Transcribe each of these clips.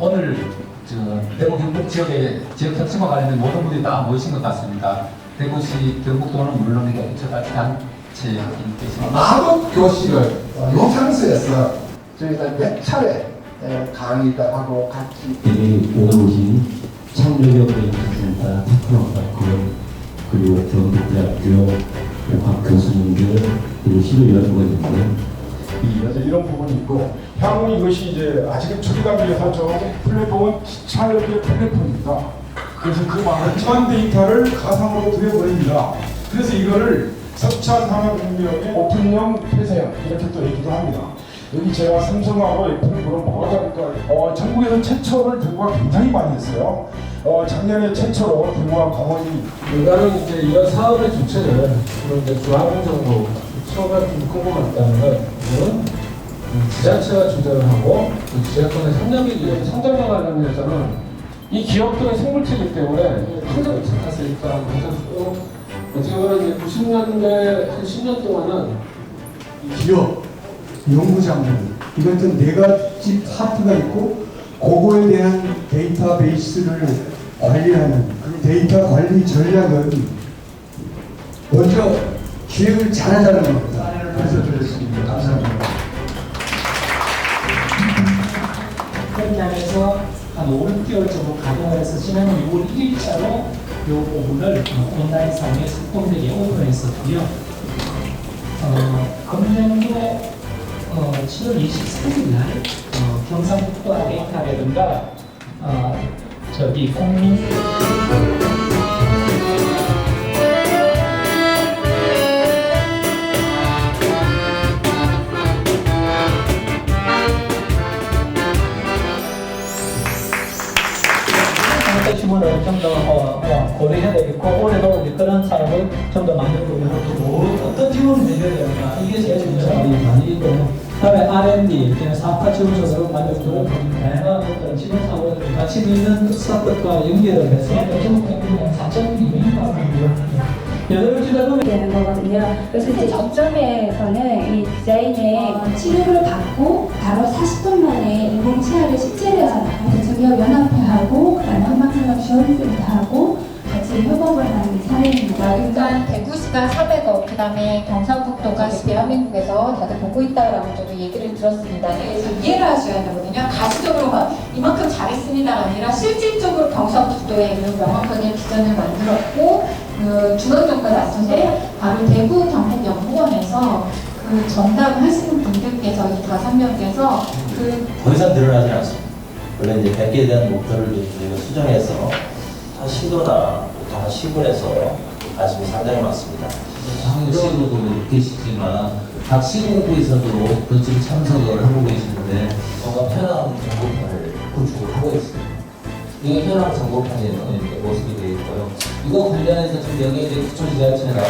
오늘 저 대구 경북 지역의 지역 혁신과 관련된 모든 분들이 다 모이신 것 같습니다. 대구시 경북도는 물론이고 저같이 단체인 계십니다. 마법 교실을 요 장소에서 저희가 몇 차례 에, 강의도 하고 같이 여기 오신 창조경제센터 테크노파크 그리고 경북대학교 각 교수님들 그리고 시도 여러분들 이제 이런 부분이 있고 향후 이것이 이제 아직은 처리하기 위해서 저 플랫폼은 기차역의 플랫폼입니다. 그래서 그 많은 데이터를 가상으로 들여버립니다. 그래서 이거를 4차 산업혁명의 오픈형 폐쇄형 이렇게 또 얘기도 합니다. 여기 제가 삼성하고 애플을 물어보니까 어, 전국에서 최초를 대구가 굉장히 많이 했어요. 어, 작년에 최초로 대구와 강원이 일단은 이제 이런 사업의 그런 이제 중앙정부 처가 좀 궁금했다는 건 이거는 지자체가 주도를 하고 그 지자체의 성장이 위해 성장과 관련해서는 이 기업들의 생물체이기 때문에 항상 착했으니까 그래서 또 어떻게 보면 이제 90년대 한 10년 동안은 기업, 연구장들 이것도 네 가지 파트가 있고 그거에 대한 데이터베이스를 관리하는 그 데이터 관리 전략은 먼저 기획을 잘하자는 겁니다. 그래서 드렸습니다. 감사합니다. 현장에서 한 5, 6개월 정도 가동을 해서 지난 6월 1일자로 이 부분을 온라인상에 소통되게 오픈했었고요. 어, 금년도 어, 7월 23일 날 어, 경상북도 데이터라든가 어, 저기 국민 해줘야 되는가 이게 제일 중요한 많이 있고 그다음에 R&D 사업화 지원적으로 만들고 다양한 어떤 지원 사업을 같이 있는 스타트업과 연계를 해서 좀 4.2명이 여덟 주다 보면 되는 거거든요. 그래서 이제 접점에서는 이 디자인의 치료를 받고 바로 40분 만에 인공 치아를 실제로 대중기업 연합회하고 그다음에 한방산업 지원센터하고 같이 협업을 하는 사례입니다. 일단 대구시가 400억, 그 다음에 경상북 도가 대한민국에서 다들 보고 있다라고 저도 얘기를 들었습니다. 그래서 이해를 하셔야 되거든요. 가시적으로만 이만큼 잘했습니다가 아니라 실질적으로 경상북도에 그 명확하게 비전을 만들었고 그 중앙정부가 나서서 바로 대구 경북연구원에서 그 정답을 하시는 분들께서 이 다섯 명께서 그 더 이상 늘어나지 않습니다. 원래 이제 100개에 대한 목표를 저희가 수정해서 다 시도나 다 시군에서 관심이 상당히 많습니다. 장애 시도도 계시지만 각 시공부에서도 그쪽에 참석을 하고 계시는데 뭔가 편한 정보판을 구축을 하고 있습니다. 이게 현황 정보판의 모습이 되어 있고요. 이거 관련해서 지금 여기 이제 기초 지자체랑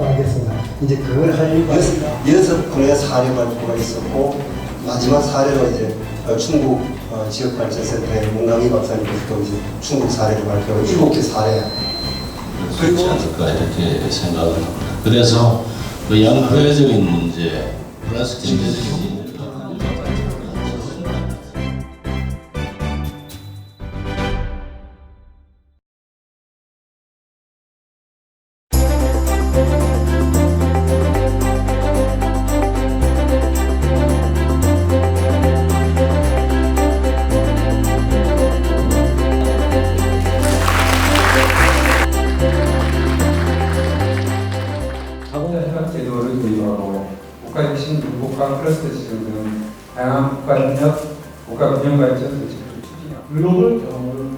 알겠습니다. 이제 그걸 할 이유가 여섯, 여섯 분의 사례 발표가 있었고 마지막 사례로 이제 어, 충북 어, 지역발전센터의 문강희 박사님께서 또 이제 충북 사례를 발표하고 일곱 개 사례 그렇지 않을까 이렇게 생각을. 그래서 그 양회적인 문제 경제적인 문제 국가 클러스터 지원 등 다양한 국가협력, 국가 균형 발전 정책을 추진하고 글로벌 경험을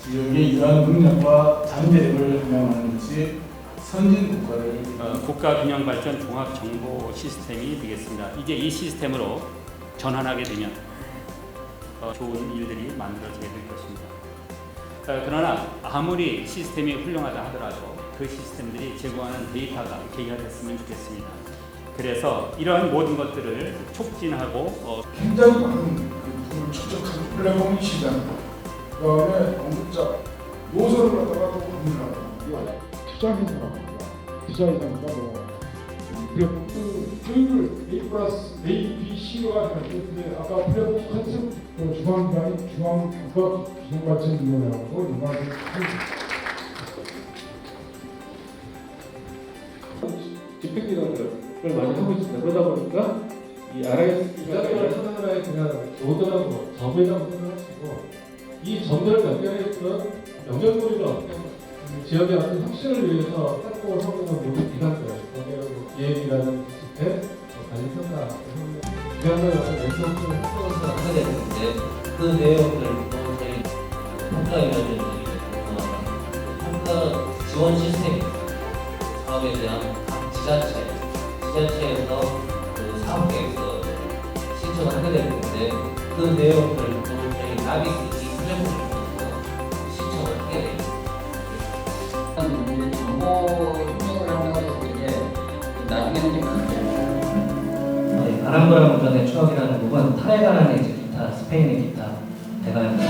지역의 이러한 능력과 잠재력을 함양하는 것이 선진 국가를 어, 국가 균형 발전 종합 정보 시스템이 되겠습니다. 이제 이 시스템으로 전환하게 되면 더 좋은 일들이 만들어지게 될 것입니다. 어, 그러나 아무리 시스템이 훌륭하다 하더라도 그 시스템들이 제공하는 데이터가 개혁됐으면 좋겠습니다. 그래서 이러한 모든 것들을 촉진하고 어, 굉장히 많은 그 부를 추적하는 플랫폼이 시장 그 다음에 공급자 노선을 갖다가 또 고민을 하고 디자인이라고 합니다. 디자인이라니까 뭐 플랫폼 그 교육을 A 플러스 A, B, C가 되는데 아까 플랫폼 컨셉 그 중앙기관이 중앙 국가 기술발전위원회하고 연관된 집행기관 들을 많이 하고 있습니다. 그러다 보니까 이 RIS 기관을 하나하나에 그냥 조더라고 점이라고 생각하시고 이 점들을 연결했던 연결고리를 어떻게 지역의 어떤 혁신을 위해서 확보를 하고 있는 모든 기관들, 거기에 기획이라는 시스템, 관리평가, 기관들 어떤 랜선을 평가를 하게 되는데 그 내용들도 저희 평가위원회들이 평가 지원 시스템 사업에 대한 각 지자체, 지자체에서 그 사업 계획서 신청을 하게 되는데 그 내용들도 저희 나비스 이 플랫폼을 통해서 신청을 하게 됩니다. 정보 협력을 것도 이제 나중에는 좀 네, 아람브라 문전의 추억이라는 곡은 타레가라는 이제 기타, 스페인의 기타 대가연님이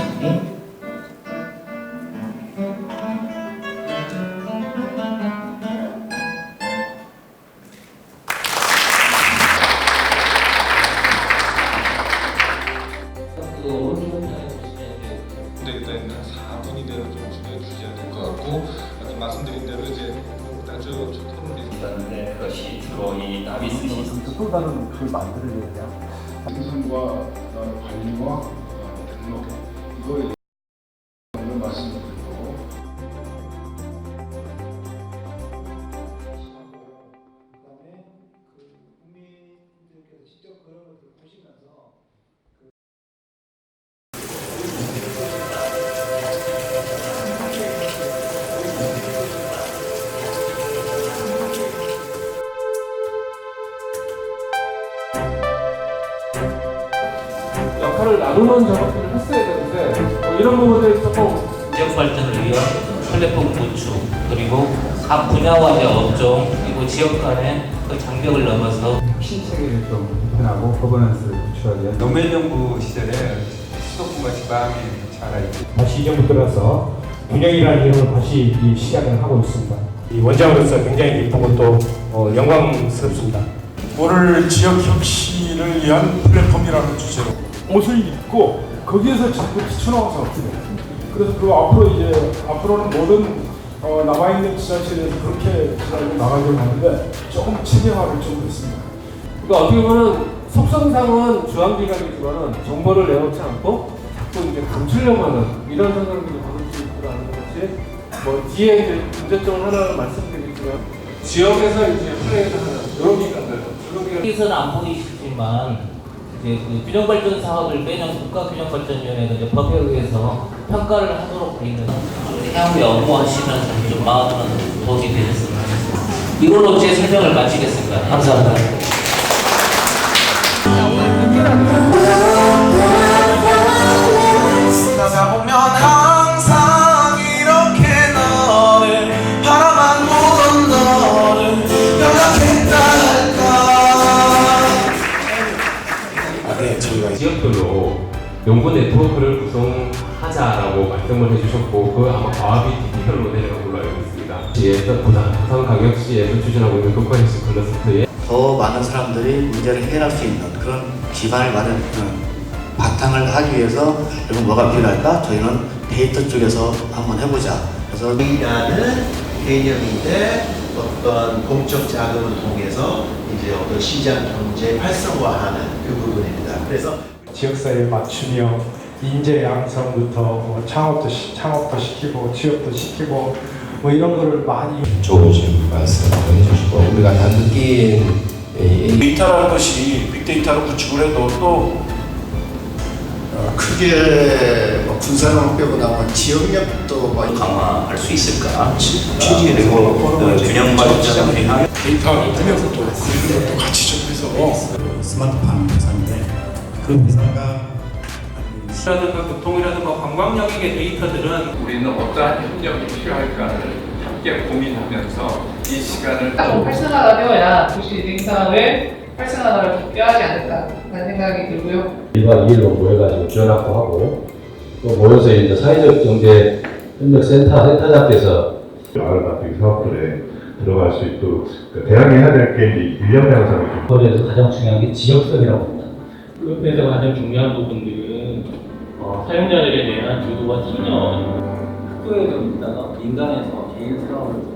말씀드린 대로 이제 나중 토론이 있었는데 그것이 주로 이 나비스 시스템 꿀가는 그걸 만들어야 돼요. 생산과 그다음에 관리와 어, 등록 이거에 대해서 말씀드리고 역할을 나 누는 작업들을 했어야 되는데 뭐 이런 부분들이 조금 지역 발전을 위한 플랫폼 구축 그리고 각 분야와 이제 업종 그리고 지역 간의 그 장벽을 넘어서 신체계를 좀 개편하고 거버넌스를 구축하기 위한 노무현 정부 시절에 수도권과 지방이 자라 있고 다시 이전부 들어서 분영이라는 이름을 다시 이 시작을 하고 있습니다. 이 원장으로서 굉장히 기쁘고 또 어, 영광스럽습니다. 오늘 지역 혁신을 위한 플랫폼이라는 주제로 옷을 입고 거기에서 자꾸 튀쳐나와서? 그래서 그 앞으로 이제 앞으로는 모든 어, 남아 있는 지자체에서 그렇게 나가려고 하는데 조금 체계화를 좀 했습니다. 그러니까 어떻게 보면 속성상은 중앙기관이지만은 정보를 내놓지 않고 자꾸 이제 감추려고 하는 이런 현상들이 벌어질 수 있다는 것이 뭐 뒤에 이제 문제점을 하나 말씀드리지만 지역에서 이제 플레이를 하는 이런 기관들 이런 기관 여기서는 안 보이시지만 균형발전 사업을 매년 국가균형발전위원회가 이제 법에 의해서 평가를 하도록 돼 있는 향후에 업무하시면 좀 마음은 도움이 되셨으면 하겠습니다. 이걸로 제 설명을 마치겠습니다. 감사합니다. 연구 네트워크를 구성하자라고 말씀을 해주셨고 그 아마 과학이 디지털 모델이라고 걸로 알고 있습니다. 시에서 부산, 부산광역시에서 추진하고 있는 독과식스 클러스터에 더 많은 사람들이 문제를 해결할 수 있는 그런 기반을 마련, 어, 바탕을 하기 위해서 여러분 뭐가 필요할까? 저희는 데이터 쪽에서 한번 해보자. 그래서 이라는 개념인데 어떤 공적 자금을 통해서 이제 어떤 시장 경제 활성화하는 그 부분입니다. 그래서 지역사회에 맞추며 인재 양성부터 뭐 창업도 시, 창업도 시키고 취업도 시키고 뭐 이런 거를 많이 좋은 질문 말씀 해주시고 우리가 다 느낀 이 데이터라는 것이 빅데이터로 구축을 해도 또 어, 크게 뭐 군사력 빼고 나면 지역력도 뭐 강화할 수 있을까? 취지에 대고 어, 균형 발전을 위한 데이터 인터넷도 그런 것도 같이 좀 해서 스마트폰 회사인데 그 회사가 라든가 교통이라든가 관광 영역의 데이터들은 우리는 어떠한 협력이 필요할까를 함께 고민하면서 이 시간을 좀 활성화가 되어야 도시 생산을 활성화를 필요하지 않을까라는 생각이 들고요. 1박 2일로 모여가지고 지원학도 하고 또 모여서 이제 사회적 경제 협력 센터 센터장께서 마을 마트 사업들에 들어갈 수 있도록 그 대학이 해야 될 게 이제 인력 양성을 좀 거기에서 가장 중요한 게 지역성이라고 봅니다. 그것에서 가장 중요한 부분들은 어, 사용자들에 대한 유도와 참여 학교에 좀 있다가 민간에서 개인 사업을